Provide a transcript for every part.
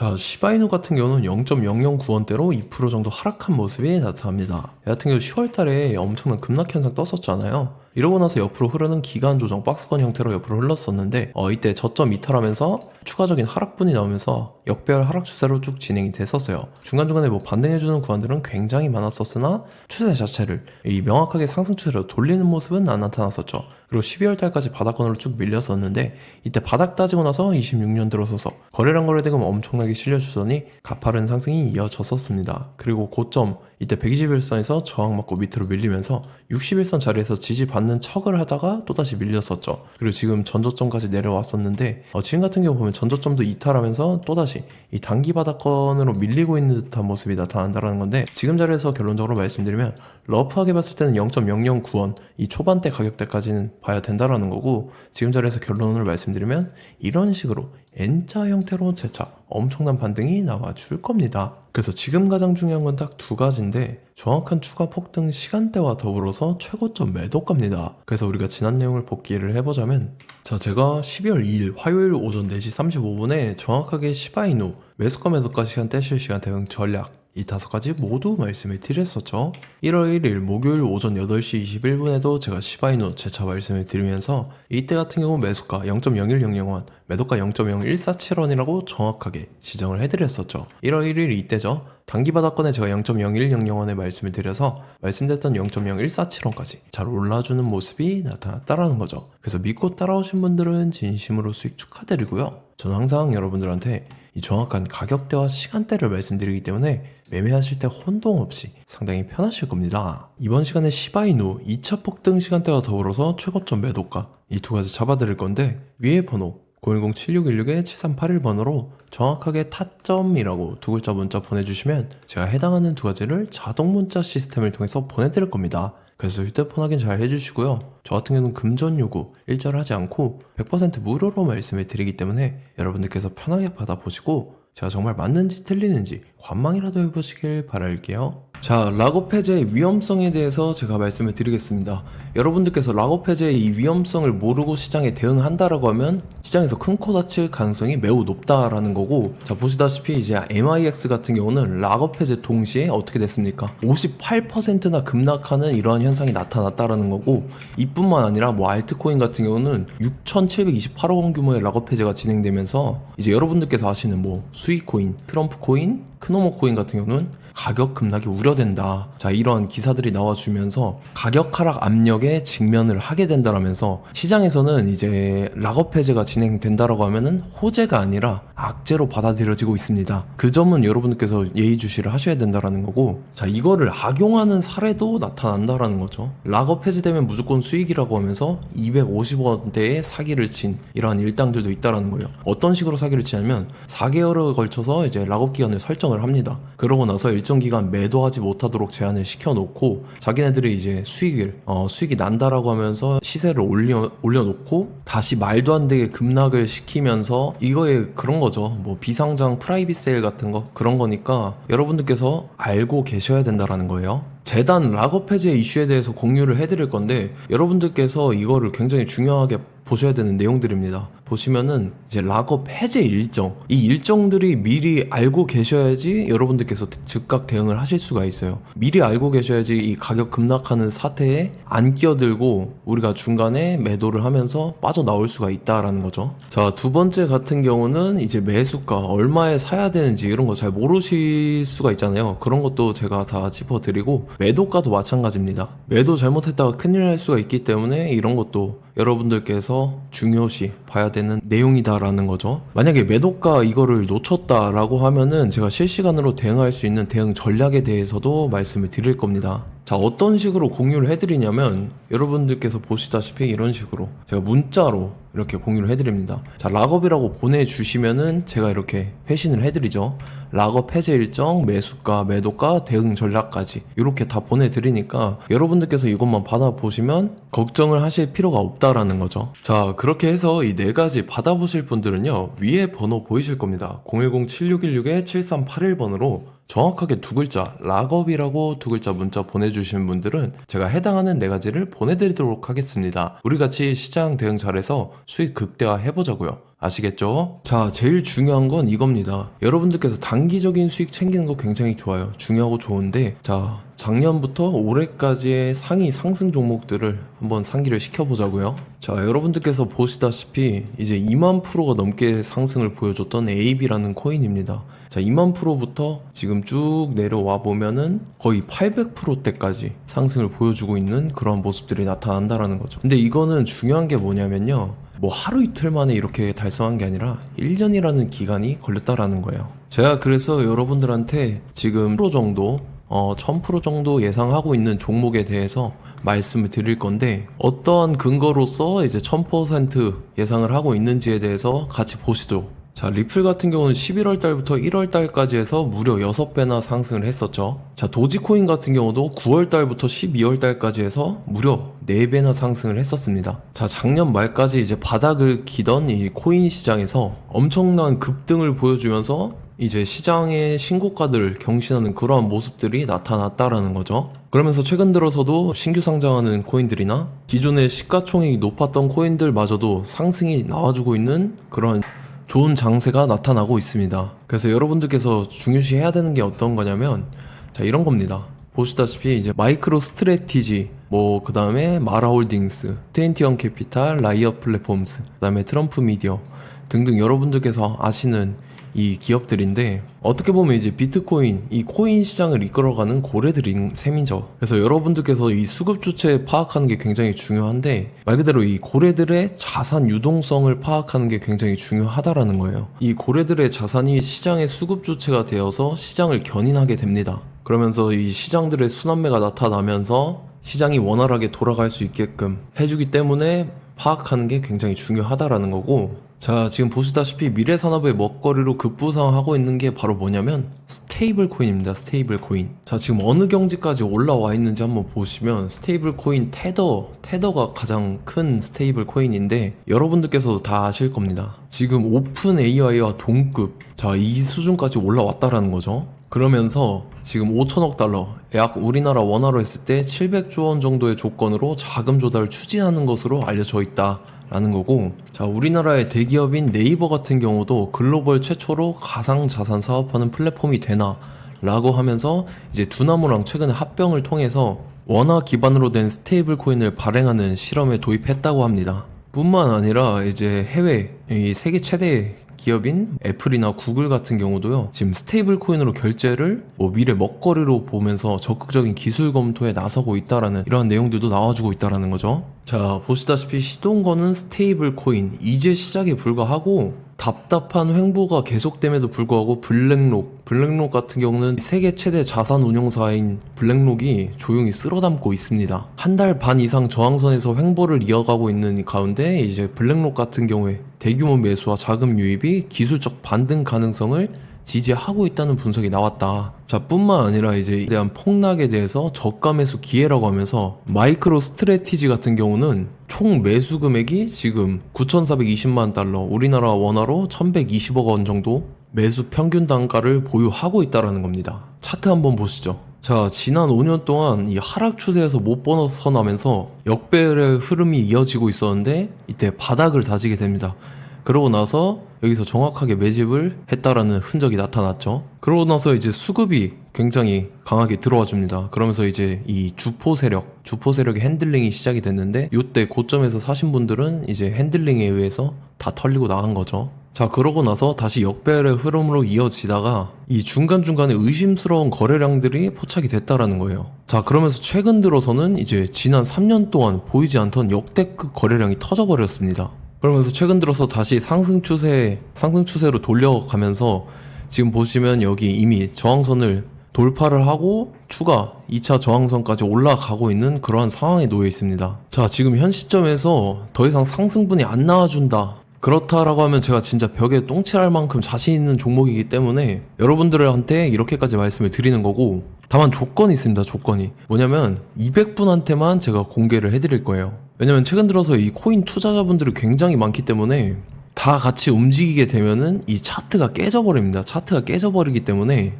자, 시바이누 같은 경우는 0.009원대로 2% 정도 하락한 모습이 나타납니다. 경우 10월 달에 엄청난 급락 현상 떴었잖아요. 이러고 나서 옆으로 흐르는 기간 조정 박스권 형태로 옆으로 흘렀었는데 어, 이때 저점 이탈하면서 추가적인 하락분이 나오면서 역배열 하락 추세로 쭉 진행이 됐었어요. 중간중간에 뭐 반등해주는 구간들은 굉장히 많았었으나 추세 자체를 이 명확하게 상승 추세로 돌리는 모습은 안 나타났었죠. 그리고 12월 달까지 바닥권으로 쭉 밀렸었는데 이때 바닥 따지고 나서 26년 들어서서 거래량 거래대금 엄청나게 실려주더니 가파른 상승이 이어졌었습니다. 그리고 고점 이때 121선에서 저항 맞고 밑으로 밀리면서 61선 자리에서 지지 받는 척을 하다가 또다시 밀렸었죠. 그리고 지금 전저점까지 내려왔었는데 어, 지금 같은 경우 보면 전저점도 이탈하면서 또다시 이 단기 바닥권으로 밀리고 있는 듯한 모습이 나타난다는 건데 지금 자리에서 결론적으로 말씀드리면 러프하게 봤을 때는 0.009원 이 초반대 가격대까지는 봐야 된다라는 거고 지금 자리에서 결론을 말씀드리면 이런 식으로 N자 형태로 재차 엄청난 반등이 나와줄 겁니다. 그래서 지금 가장 중요한 건 딱 두 가지인데 정확한 추가 폭등 시간대와 더불어서 최고점 매도가입니다. 그래서 우리가 지난 내용을 복기를 해보자면 자 제가 12월 2일 화요일 오전 4시 35분에 정확하게 시바이누 매수가 매도가 시간 떼실 시간 대응 전략 이 다섯 가지 모두 말씀을 드렸었죠. 1월 1일 목요일 오전 8시 21분에도 제가 시바이누 재차 말씀을 드리면서 이때 같은 경우 매수가 0.01001원, 매도가 0.0147원이라고 정확하게 지정을 해드렸었죠. 1월 1일 이때죠. 단기 바닥권에 제가 0.0100원에 말씀을 드려서 말씀드렸던 0.0147원까지 잘 올라주는 모습이 나타났다라는 거죠. 그래서 믿고 따라오신 분들은 진심으로 수익 축하드리고요. 저는 항상 여러분들한테 이 정확한 가격대와 시간대를 말씀드리기 때문에 매매하실 때 혼동 없이 상당히 편하실 겁니다. 이번 시간에 시바이누 2차 폭등 시간대와 더불어서 최고점 매도가 이 두 가지 잡아드릴 건데 위에 번호 010-7616-7381번으로 정확하게 타점이라고 두 글자 문자 보내주시면 제가 해당하는 두 가지를 자동 문자 시스템을 통해서 보내드릴 겁니다. 그래서 휴대폰 확인 잘 해주시고요. 저 같은 경우는 금전 요구 일절하지 않고 100% 무료로 말씀을 드리기 때문에 여러분들께서 편하게 받아보시고 제가 정말 맞는지 틀리는지 관망이라도 해보시길 바랄게요. 자, 락업 해제의 위험성에 대해서 제가 말씀을 드리겠습니다. 여러분들께서 락업 해제의 이 위험성을 모르고 시장에 대응한다라고 하면 시장에서 큰 코 다칠 가능성이 매우 높다라는 거고, 자, 보시다시피 이제 MIX 같은 경우는 락업 해제 동시에 어떻게 됐습니까? 58%나 급락하는 이러한 현상이 나타났다라는 거고, 이뿐만 아니라 뭐 알트코인 같은 경우는 6,728억 원 규모의 락업 해제가 진행되면서 이제 여러분들께서 아시는 뭐 수익코인, 트럼프 코인, 크노모 코인 같은 경우는 가격 급락이 우려된다. 자, 이런 기사들이 나와주면서 가격 하락 압력에 직면을 하게 된다라면서 시장에서는 이제 락업 해제가 진행된다라고 하면은 호재가 아니라 악재로 받아들여지고 있습니다. 그 점은 여러분들께서 예의주시를 하셔야 된다라는 거고, 자, 이거를 악용하는 사례도 나타난다라는 거죠. 락업 해제되면 무조건 수익이라고 하면서 250원대의 사기를 친 이러한 일당들도 있다라는 거예요. 어떤 식으로 사기를 치냐면 4개월에 걸쳐서 이제 락업 기간을 설정을 합니다. 그러고 나서 일정 기간 매도하지 못하도록 제한을 시켜놓고 자기네들이 이제 수익을 어, 수익이 난다라고 하면서 시세를 올려 올려놓고 다시 말도 안 되게 급락을 시키면서 이거에 그런 거죠. 뭐 비상장 프라이빗 세일 같은 거 그런 거니까 여러분들께서 알고 계셔야 된다라는 거예요. 재단 락업 해제 이슈에 대해서 공유를 해드릴 건데 여러분들께서 이거를 굉장히 중요하게 보셔야 되는 내용들입니다. 보시면은 이제 락업 해제 일정 이 일정들이 미리 알고 계셔야지 여러분들께서 즉각 대응을 하실 수가 있어요. 미리 알고 계셔야지 이 가격 급락하는 사태에 안 끼어들고 우리가 중간에 매도를 하면서 빠져나올 수가 있다라는 거죠. 자, 두 번째 같은 경우는 이제 매수가 얼마에 사야 되는지 이런 거 잘 모르실 수가 있잖아요. 그런 것도 제가 다 짚어드리고 매도가도 마찬가지입니다. 매도 잘못했다가 큰일 날 수가 있기 때문에 이런 것도 여러분들께서 중요시 봐야 되는 내용이다라는 거죠. 만약에 매도가 이거를 놓쳤다라고 하면은 제가 실시간으로 대응할 수 있는 대응 전략에 대해서도 말씀을 드릴 겁니다. 자, 어떤 식으로 공유를 해드리냐면 여러분들께서 보시다시피 이런 식으로 제가 문자로 이렇게 공유를 해드립니다. 자, 락업이라고 보내주시면은 제가 이렇게 회신을 해드리죠. 락업 해제 일정, 매수가, 매도가, 대응 전략까지 이렇게 다 보내드리니까 여러분들께서 이것만 받아보시면 걱정을 하실 필요가 없다라는 거죠. 자, 그렇게 해서 이 네 가지 받아보실 분들은요, 위에 번호 보이실 겁니다. 010-7616-7381번으로 정확하게 두 글자 락업이라고 두 글자 문자 보내주신 분들은 제가 해당하는 네 가지를 보내드리도록 하겠습니다. 우리 같이 시장 대응 잘해서 수익 극대화 해보자고요. 아시겠죠? 자, 제일 중요한 건 이겁니다. 여러분들께서 단기적인 수익 챙기는 거 굉장히 좋아요. 중요하고 좋은데, 자, 작년부터 올해까지의 상위 상승 종목들을 한번 상기를 시켜보자고요. 자, 여러분들께서 보시다시피 이제 2만 프로가 넘게 상승을 보여줬던 AB라는 코인입니다. 자, 2만 프로부터 지금 쭉 내려와 보면은 거의 800%대까지 상승을 보여주고 있는 그런 모습들이 나타난다라는 거죠. 근데 이거는 중요한 게 뭐냐면요. 뭐 하루 이틀 만에 이렇게 달성한 게 아니라 1년이라는 기간이 걸렸다라는 거예요. 제가 그래서 여러분들한테 지금 프로 정도 어, 1000% 정도 예상하고 있는 종목에 대해서 말씀을 드릴 건데 어떠한 근거로서 이제 1000% 예상을 하고 있는지에 대해서 같이 보시죠. 자, 리플 같은 경우는 11월 달부터 1월 달까지 해서 무려 6배나 상승을 했었죠. 자, 도지코인 같은 경우도 9월 달부터 12월 달까지 해서 무려 4배나 상승을 했었습니다. 자, 작년 말까지 이제 바닥을 기던 이 코인 시장에서 엄청난 급등을 보여주면서 이제 시장의 신고가들을 경신하는 그러한 모습들이 나타났다라는 거죠. 그러면서 최근 들어서도 신규 상장하는 코인들이나 기존의 시가총액이 높았던 코인들마저도 상승이 나와주고 있는 그런 좋은 장세가 나타나고 있습니다. 그래서 여러분들께서 중요시 해야 되는 게 어떤 거냐면 자 이런 겁니다. 보시다시피 이제 마이크로 스트레티지 뭐 그 다음에 마라홀딩스, 트웬티원 캐피탈, 라이어 플랫폼스, 그 다음에 트럼프 미디어 등등 여러분들께서 아시는 이 기업들인데 어떻게 보면 이제 비트코인 이 코인 시장을 이끌어가는 고래들인 셈이죠. 그래서 여러분들께서 이 수급 주체 파악하는 게 굉장히 중요한데 말 그대로 이 고래들의 자산 유동성을 파악하는 게 굉장히 중요하다라는 거예요. 이 고래들의 자산이 시장의 수급 주체가 되어서 시장을 견인하게 됩니다. 그러면서 이 시장들의 순환매가 나타나면서 시장이 원활하게 돌아갈 수 있게끔 해주기 때문에 파악하는 게 굉장히 중요하다라는 거고 자 지금 보시다시피 미래 산업의 먹거리로 급부상하고 있는 게 바로 뭐냐면 스테이블 코인입니다 스테이블 코인. 자 지금 어느 경지까지 올라와 있는지 한번 보시면 스테이블 코인 테더 테더가 가장 큰 스테이블 코인인데 여러분들께서도 다 아실 겁니다. 지금 오픈 AI와 동급 자 이 수준까지 올라왔다라는 거죠. 그러면서 지금 5천억 달러, 약 우리나라 원화로 했을 때 700조 원 정도의 조건으로 자금 조달을 추진하는 것으로 알려져 있다. 라는 거고 자 우리나라의 대기업인 네이버 같은 경우도 글로벌 최초로 가상 자산 사업하는 플랫폼이 되나 라고 하면서 이제 두나무랑 최근에 합병을 통해서 원화 기반으로 된 스테이블 코인을 발행하는 실험에 도입했다고 합니다. 뿐만 아니라 이제 해외 이 세계 최대 기업인 애플이나 구글 같은 경우도요 지금 스테이블 코인으로 결제를 뭐 미래 먹거리로 보면서 적극적인 기술 검토에 나서고 있다라는 이러한 내용들도 나와주고 있다라는 거죠. 자 보시다시피 시동거는 스테이블 코인 이제 시작에 불과하고 답답한 횡보가 계속됨에도 불구하고 블랙록 블랙록 같은 경우는 세계 최대 자산 운용사인 블랙록이 조용히 쓸어담고 있습니다. 한 달 반 이상 저항선에서 횡보를 이어가고 있는 가운데 이제 블랙록 같은 경우에 대규모 매수와 자금 유입이 기술적 반등 가능성을 지지하고 있다는 분석이 나왔다. 자, 뿐만 아니라 이제 에 대한 폭락에 대해서 저가 매수 기회라고 하면서 마이크로 스트레티지 같은 경우는 총 매수 금액이 지금 9,420만 달러, 우리나라 원화로 1,120억 원 정도 매수 평균 단가를 보유하고 있다라는 겁니다. 차트 한번 보시죠. 자, 지난 5년 동안 이 하락 추세에서 못 벗어나면서 역배열의 흐름이 이어지고 있었는데 이때 바닥을 다지게 됩니다. 그러고 나서 여기서 정확하게 매집을 했다라는 흔적이 나타났죠. 그러고 나서 이제 수급이 굉장히 강하게 들어와 줍니다. 그러면서 이제 이 주포 세력, 주포 세력의 핸들링이 시작이 됐는데 이때 고점에서 사신 분들은 이제 핸들링에 의해서 다 털리고 나간 거죠. 자, 그러고 나서 다시 역배열의 흐름으로 이어지다가 이 중간중간에 의심스러운 거래량들이 포착이 됐다라는 거예요. 자, 그러면서 최근 들어서는 이제 지난 3년 동안 보이지 않던 역대급 거래량이 터져버렸습니다. 그러면서 최근 들어서 다시 상승 추세, 상승 추세로 돌려가면서 지금 보시면 여기 이미 저항선을 돌파를 하고 추가 2차 저항선까지 올라가고 있는 그러한 상황에 놓여 있습니다. 자, 지금 현 시점에서 더 이상 상승분이 안 나와준다. 그렇다라고 하면 제가 진짜 벽에 똥칠할 만큼 자신 있는 종목이기 때문에 여러분들한테 이렇게까지 말씀을 드리는 거고 다만 조건이 있습니다. 조건이 뭐냐면 200분한테만 제가 공개를 해드릴 거예요. 왜냐면 최근 들어서 이 코인 투자자분들이 굉장히 많기 때문에 다 같이 움직이게 되면은 이 차트가 깨져버립니다. 차트가 깨져버리기 때문에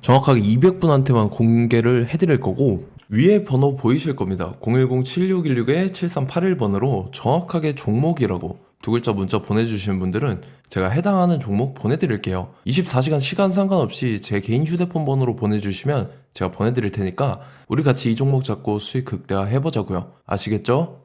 정확하게 200분한테만 공개를 해드릴 거고 위에 번호 보이실 겁니다. 010-7616-7381번으로 정확하게 종목이라고 두 글자 문자 보내주시는 분들은 제가 해당하는 종목 보내드릴게요. 24시간 시간 상관없이 제 개인 휴대폰 번호로 보내주시면 제가 보내드릴 테니까 우리 같이 이 종목 잡고 수익 극대화 해보자고요. 아시겠죠?